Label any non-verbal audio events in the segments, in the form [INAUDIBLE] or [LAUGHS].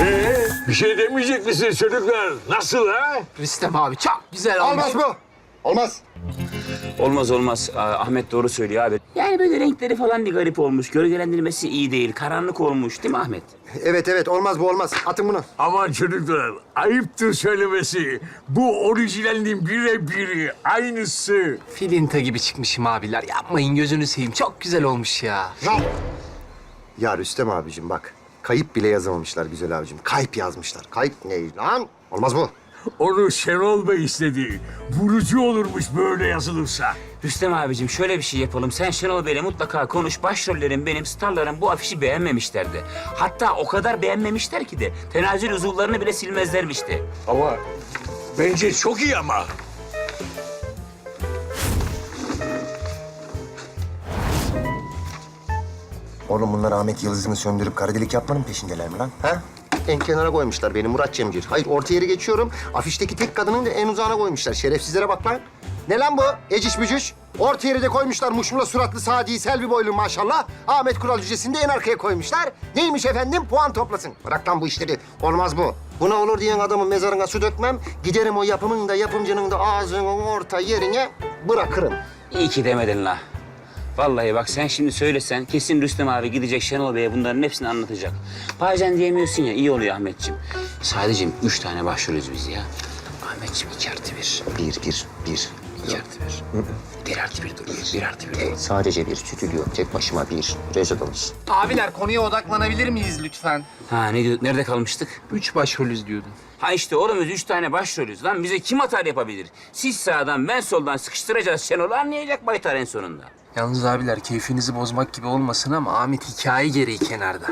Ee, bir şey demeyecek misiniz çocuklar? Nasıl ha? Rüstem abi çok güzel olmuş. Olmaz bu. Olmaz. Olmaz olmaz. Aa, Ahmet doğru söylüyor abi. Yani böyle renkleri falan bir garip olmuş. Gölgelendirmesi iyi değil. Karanlık olmuş değil mi Ahmet? Evet evet olmaz bu olmaz. Atın bunu. Aman çocuklar, ayıptır söylemesi. Bu orijinalinin birebiri, aynısı. Filinta gibi çıkmışım abiler. Yapmayın gözünü seveyim. Çok güzel olmuş ya. Ya Rüstem abicim bak. Kayıp bile yazamamışlar güzel abicim. Kayıp yazmışlar. Kayıp ne lan? Olmaz bu. [LAUGHS] Onu Şenol Bey istedi. Vurucu olurmuş böyle yazılırsa. Rüstem abicim şöyle bir şey yapalım. Sen Şenol Bey'le mutlaka konuş. Başrollerin benim, starların bu afişi beğenmemişlerdi. Hatta o kadar beğenmemişler ki de tenazül uzuvlarını bile silmezlermişti. Ama bence çok iyi ama. Oğlum bunlar Ahmet Yıldız'ını söndürüp kara delik yapmanın peşindeler mi lan? Ha? En kenara koymuşlar beni Murat Cemcir. Hayır orta yeri geçiyorum. Afişteki tek kadının da en uzağına koymuşlar. Şerefsizlere bak lan. Ne lan bu? Eciş bücüş. Orta yeri de koymuşlar muşmula suratlı Sadi Selvi boylu maşallah. Ahmet Kural Cücesi'ni de en arkaya koymuşlar. Neymiş efendim? Puan toplasın. Bırak lan bu işleri. Olmaz bu. Buna olur diyen adamın mezarına su dökmem. Giderim o yapımın da yapımcının da ağzının orta yerine bırakırım. İyi ki demedin la. Vallahi bak sen şimdi söylesen kesin Rüstem abi gidecek Şenol Bey'e bunların hepsini anlatacak. Bazen diyemiyorsun ya iyi oluyor Ahmetciğim. Sadece üç tane başrolüz biz ya. Ahmetciğim iki artı bir. Bir, bir, bir. İki artı bir. Bir artı bir duruyor. Bir artı bir duruyor. Sadece bir stüdyo, tek başıma bir rezidans. Abiler konuya odaklanabilir miyiz lütfen? Ha ne diyorduk? Nerede kalmıştık? Üç başrolüz diyordun. Ha işte oğlum biz üç tane başrolüz lan. Bize kim atar yapabilir? Siz sağdan ben soldan sıkıştıracağız Şenol'u anlayacak Baytar en sonunda. Yalnız abiler keyfinizi bozmak gibi olmasın ama Ahmet hikaye gereği kenarda.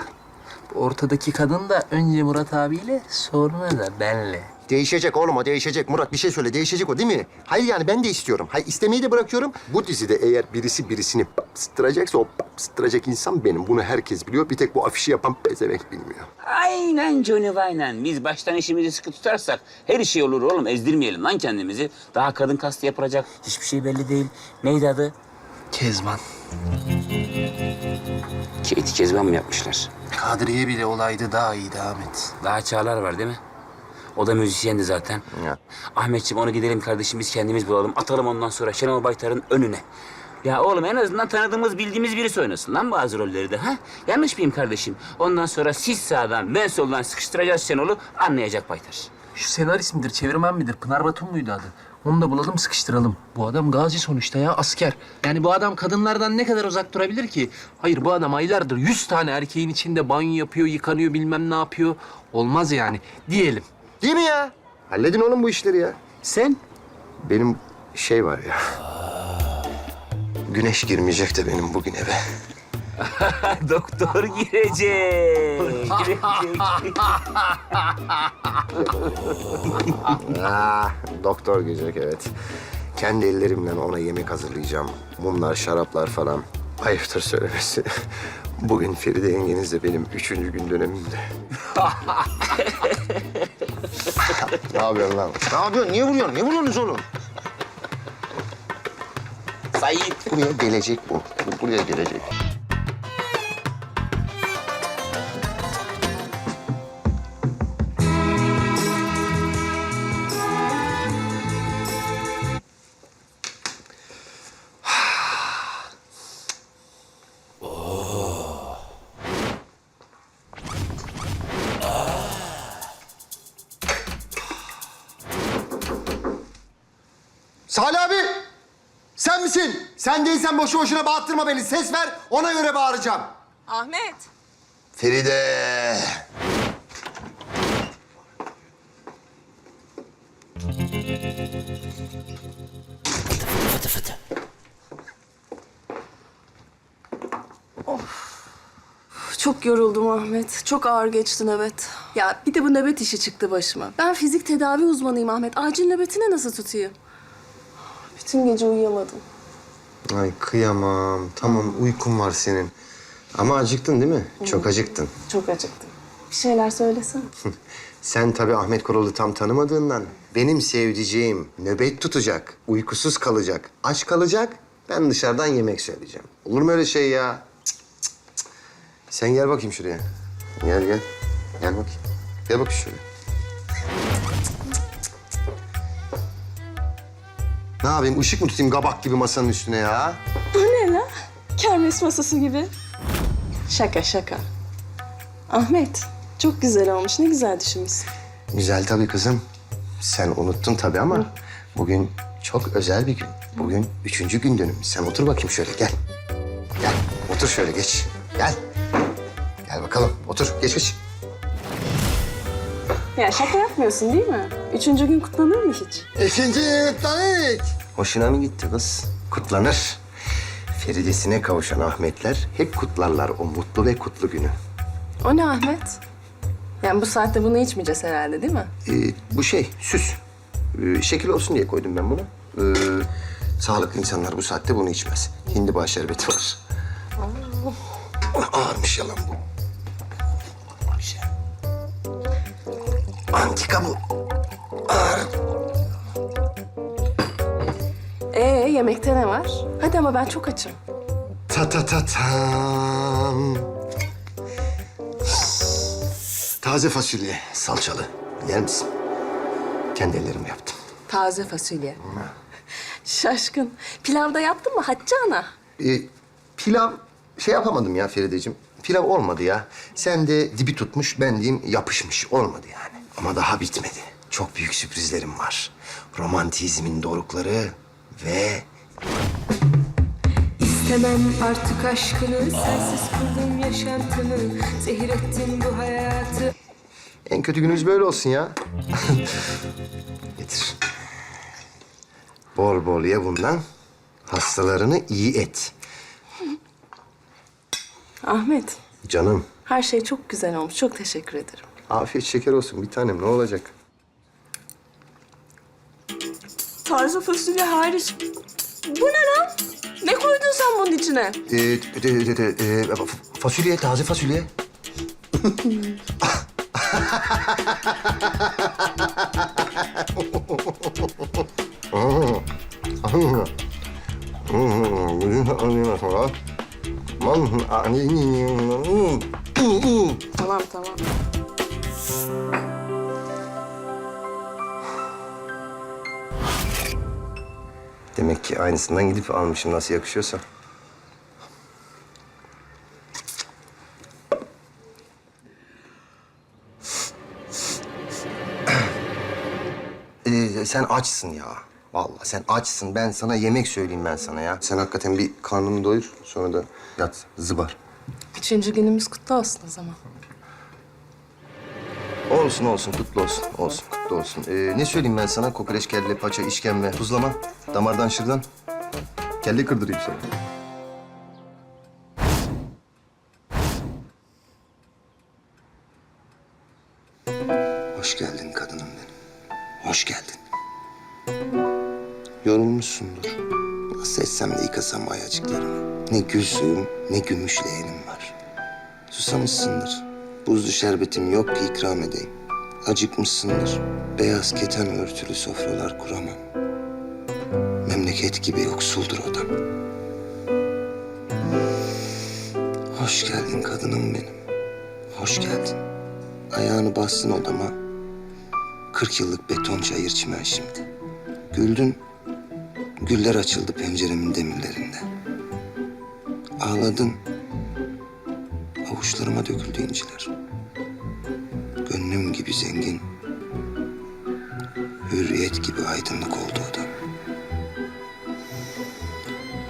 Bu ortadaki kadın da önce Murat abiyle sonra da benle. Değişecek oğlum o değişecek. Murat bir şey söyle değişecek o değil mi? Hayır yani ben de istiyorum. Hayır istemeyi de bırakıyorum. Bu dizide eğer birisi birisini bastıracaksa o bastıracak insan benim. Bunu herkes biliyor. Bir tek bu afişi yapan pezevenk bilmiyor. Aynen Johnny aynen. Biz baştan işimizi sıkı tutarsak her şey olur oğlum. Ezdirmeyelim lan kendimizi. Daha kadın kastı yapılacak. Hiçbir şey belli değil. Neydi adı? Kezban. Katie Kezban mı yapmışlar? Kadriye bile olaydı daha iyiydi Ahmet. Daha Çağlar var değil mi? O da müzisyendi zaten. Ya. Ahmetciğim onu gidelim kardeşim biz kendimiz bulalım. Atalım ondan sonra Şenol Baytar'ın önüne. Ya oğlum en azından tanıdığımız, bildiğimiz birisi oynasın lan bazı rolleri de ha? Yanlış mıyım kardeşim? Ondan sonra siz sağdan, ben soldan sıkıştıracağız Şenol'u anlayacak Baytar. Şu senarist midir, çevirmen midir? Pınar Batum muydu adı? Onu da bulalım, sıkıştıralım. Bu adam gazi sonuçta ya, asker. Yani bu adam kadınlardan ne kadar uzak durabilir ki? Hayır, bu adam aylardır yüz tane erkeğin içinde banyo yapıyor, yıkanıyor, bilmem ne yapıyor. Olmaz yani. Diyelim. Değil mi ya? Halledin oğlum bu işleri ya. Sen? Benim şey var ya. Güneş girmeyecek de benim bugün eve. [LAUGHS] Doktor girecek. girecek. [LAUGHS] Ah, doktor girecek evet. Kendi ellerimle ona yemek hazırlayacağım. Mumlar, şaraplar falan. Ayıptır söylemesi. Bugün Feride yengenizle benim üçüncü gün dönemimde. [LAUGHS] ne yapıyorsun lan? Ne yapıyorsun? Niye vuruyorsun? Niye vuruyorsunuz oğlum? Sait. Buraya gelecek bu. Bu Buraya gelecek. Sen değilsen boşu boşuna bağırttırma beni. Ses ver, ona göre bağıracağım. Ahmet. Feride. Çok yoruldum Ahmet. Çok ağır geçti nöbet. Ya bir de bu nöbet işi çıktı başıma. Ben fizik tedavi uzmanıyım Ahmet. Acil nöbetini nasıl tutayım? Bütün gece uyuyamadım. Ay kıyamam. Tamam uykum var senin. Ama acıktın değil mi? Çok acıktın. Çok acıktım. Bir şeyler söylesene. [LAUGHS] Sen tabii Ahmet Korol'u tam tanımadığından benim sevdiceğim nöbet tutacak, uykusuz kalacak, aç kalacak. Ben dışarıdan yemek söyleyeceğim. Olur mu öyle şey ya? Cık, cık, cık. Sen gel bakayım şuraya. Gel gel. Gel bakayım. Gel bak şöyle. Ne yapayım? Işık mı tutayım kabak gibi masanın üstüne ya? Bu ne la? Kermes masası gibi. Şaka şaka. Ahmet, çok güzel olmuş. Ne güzel düşünmüşsün. Güzel tabii kızım. Sen unuttun tabii ama bugün çok özel bir gün. Bugün üçüncü gün dönümümüz. Sen otur bakayım şöyle gel. Gel otur şöyle geç. Gel. Gel bakalım otur geç geç. Ya şaka yapmıyorsun değil mi? Üçüncü gün kutlanır mı hiç? İkinci tanik. Hoşuna mı gitti kız? Kutlanır. Feridesine kavuşan Ahmetler hep kutlarlar o mutlu ve kutlu günü. O ne Ahmet? Yani bu saatte bunu içmeyeceğiz herhalde değil mi? Ee, bu şey süs. Ee, şekil olsun diye koydum ben bunu. Ee, sağlıklı insanlar bu saatte bunu içmez. Hindiba şerbeti var. Ağırmış yalan bu. Antika bu. Ağır. Ee yemekte ne var? Hadi ama ben çok açım. Ta ta ta tam. Taze fasulye, salçalı. Yer misin? Kendi ellerimle yaptım. Taze fasulye. Şaşkın. Pilavda yaptın mı Hatice ana? Ee, pilav şey yapamadım ya Ferideciğim. Pilav olmadı ya. Sen de dibi tutmuş, ben diyeyim yapışmış. Olmadı yani. Ama daha bitmedi. Çok büyük sürprizlerim var. Romantizmin dorukları ve İstemem artık aşkını, sensiz kıldım yaşantımı, zehir ettin bu hayatı. en kötü gününüz böyle olsun ya. [LAUGHS] Getir. Bol bol ye bundan. Hastalarını iyi et. Ahmet, Canım. her şey çok güzel olmuş. Çok teşekkür ederim. Afiyet şeker olsun bir tanem. Ne olacak? Taze fasulye hariç. Bu ne lan? Ne koydun sen bunun içine? Ee, de, de, de, e, fa- fasulye, taze fasulye. Tamam tamam. Demek ki aynısından gidip almışım nasıl yakışıyorsa. [CLEARS THROAT] Ee, sen açsın ya. Vallahi sen açsın. Ben sana yemek söyleyeyim ben sana ya. Sen hakikaten bir karnını doyur. Sonra da yat zıbar. Üçüncü günümüz kutlu olsun o zaman. Olsun olsun kutlu olsun. Olsun kutlu olsun. Ee, ne söyleyeyim ben sana? Kokoreç, kelle, paça, işkembe, tuzlama. Damardan şırdan. Kelle kırdırayım sana. Hoş geldin kadınım benim. Hoş geldin. Yorulmuşsundur. Nasıl etsem de yıkasam ayacıklarımı. Ne gül suyum ne gümüş leğenim var. Susamışsındır. Buzlu şerbetim yok ki ikram edeyim. Acıkmışsındır. Beyaz keten örtülü sofralar kuramam. Memleket gibi yoksuldur odam. Hoş geldin kadınım benim. Hoş geldin. Ayağını bastın odama. Kırk yıllık beton çayır çimen şimdi. Güldün. Güller açıldı penceremin demirlerinde. Ağladın. Avuçlarıma döküldü inciler. Gönlüm gibi zengin, hürriyet gibi aydınlık oldu odam.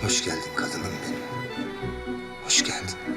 Hoş geldin kadınım benim. Hoş geldin.